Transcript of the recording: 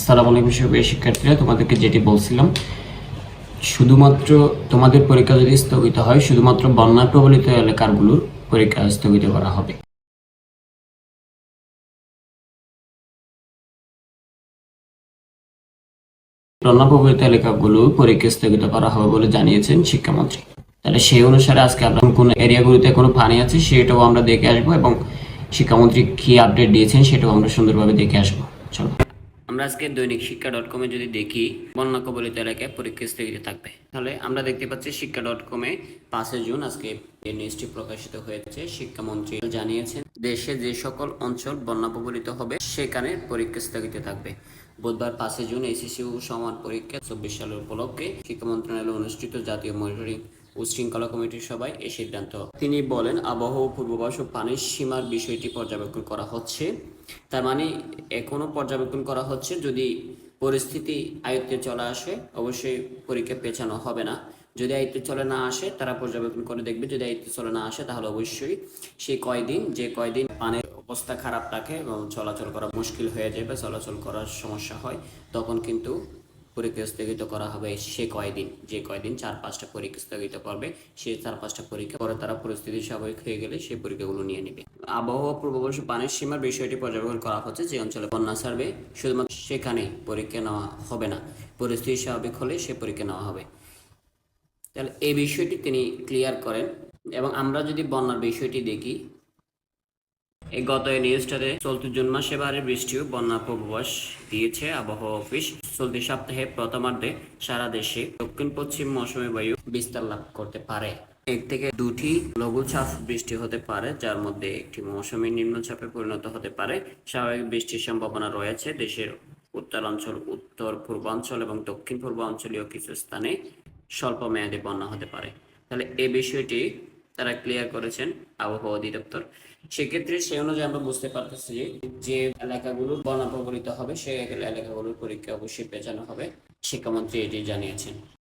আসসালামু আলাইকুম সুপ্রিয় শিক্ষার্থীরা, তোমাদেরকে যেটি বলছিলাম, শুধুমাত্র তোমাদের পরীক্ষা যদি স্থগিত হয়, শুধুমাত্র বন্যা প্রবলিত এলাকাগুলোর পরীক্ষা স্থগিত করা হবে। বন্যা প্রবলিত এলাকাগুলো পরীক্ষা স্থগিত করা হবে বলে জানিয়েছেন শিক্ষামন্ত্রী। তাহলে সেই অনুসারে আজকে আমরা কোন এরিয়াগুলোতে কোনো পানি আছে, সেটাও আমরা দেখে আসব এবং শিক্ষামন্ত্রী কি আপডেট দিয়েছেন, সেটাও আমরা সুন্দরভাবে দেখে আসব। আমরা আজকে দৈনিক শিক্ষা ডট কমে যদি দেখি, বন্যা কবলিত এলাকায় পরীক্ষা স্থগিত থাকবে। তাহলে আমরা দেখতে পাচ্ছি শিক্ষা ডট কমে পাঁচে জুন আজকে এই নিউজটি প্রকাশিত হয়েছে। শিক্ষামন্ত্রী জানিয়েছেন, দেশে যে সকল অঞ্চল বন্যা কবলিত হবে, সেখানে পরীক্ষা স্থগিত থাকবে। বুধবার পাঁচে জুন এসএসসি ও সমান পরীক্ষা চব্বিশ সালের উপলক্ষে শিক্ষা মন্ত্রণালয়ে অনুষ্ঠিত জাতীয় মনিটরিং ও কমিটির সভায় এই সিদ্ধান্ত। তিনি বলেন আবহাওয়া পূর্বাভাস ও পানির সীমার বিষয়টি পর্যবেক্ষণ করা হচ্ছে। তার মানে এখনও পর্যবেক্ষণ করা হচ্ছে যদি পরিস্থিতি আয়ত্তে চলে আসে, অবশ্যই পরীক্ষা পেছানো হবে না। যদি আয়ত্তে চলে না আসে, তারা পর্যবেক্ষণ করে দেখবে, যদি আয়ত্তে চলে না আসে, তাহলে অবশ্যই সেই কয়দিন, যে কয়দিন পানের অবস্থা খারাপ থাকে এবং চলাচল করা মুশকিল হয়ে যাবে চলাচল করার সমস্যা হয়, তখন কিন্তু পরীক্ষা স্থগিত করা হবে সে কয়দিন? যে কয়দিন চার পাঁচটা পরীক্ষা স্থগিত করবে সেই চার পাঁচটা পরীক্ষা পরে তারা পরিস্থিতি স্বাভাবিক হয়ে গেলে সেই পরীক্ষাগুলো নিয়ে নেবে। আবহাওয়া পূর্বাভাস পানির সীমার বিষয়টি পর্যবেক্ষণ করা হচ্ছে যে অঞ্চলে বন্যা সার্ভে শুধুমাত্র সেখানে পরীক্ষা নেওয়া হবে না। পরিস্থিতি স্বাভাবিক হলে সে পরীক্ষা নেওয়া হবে। তাহলে এই বিষয়টি তিনি ক্লিয়ার করেন এবং আমরা যদি বন্যার বিষয়টি দেখি এই গত এই নিউজটাতে চলতি জুন মাসে বারে বৃষ্টিও বন্যা পূর্বাভাস দিয়েছে আবহাওয়া অফিস। চলতি সপ্তাহে প্রথমার্ধে সারা দেশে দক্ষিণ পশ্চিম মৌসুমী বায়ু বিস্তার লাভ করতে পারে। এক থেকে দুটি লঘুচাপ বৃষ্টি হতে পারে, যার মধ্যে একটি মৌসুমী নিম্নচাপে পরিণত হতে পারে। স্বাভাবিক বৃষ্টির সম্ভাবনা রয়েছে দেশের উত্তরাঞ্চল, উত্তর পূর্বাঞ্চল এবং দক্ষিণ পূর্বাঞ্চলীয় কিছু স্থানে স্বল্প মেয়াদী বন্যা হতে পারে। তাহলে এই বিষয়টি তারা ক্লিয়ার করেছেন আবহাওয়া অধিদপ্তর। সেক্ষেত্রে সে অনুযায়ী আমরা বুঝতে পারতেছি যে এলাকাগুলো বনাপ্রবলিত হবে সেই এলাকাগুলোর পরীক্ষা অবশ্যই পেছানো হবে, শিক্ষামন্ত্রী এটি জানিয়েছেন।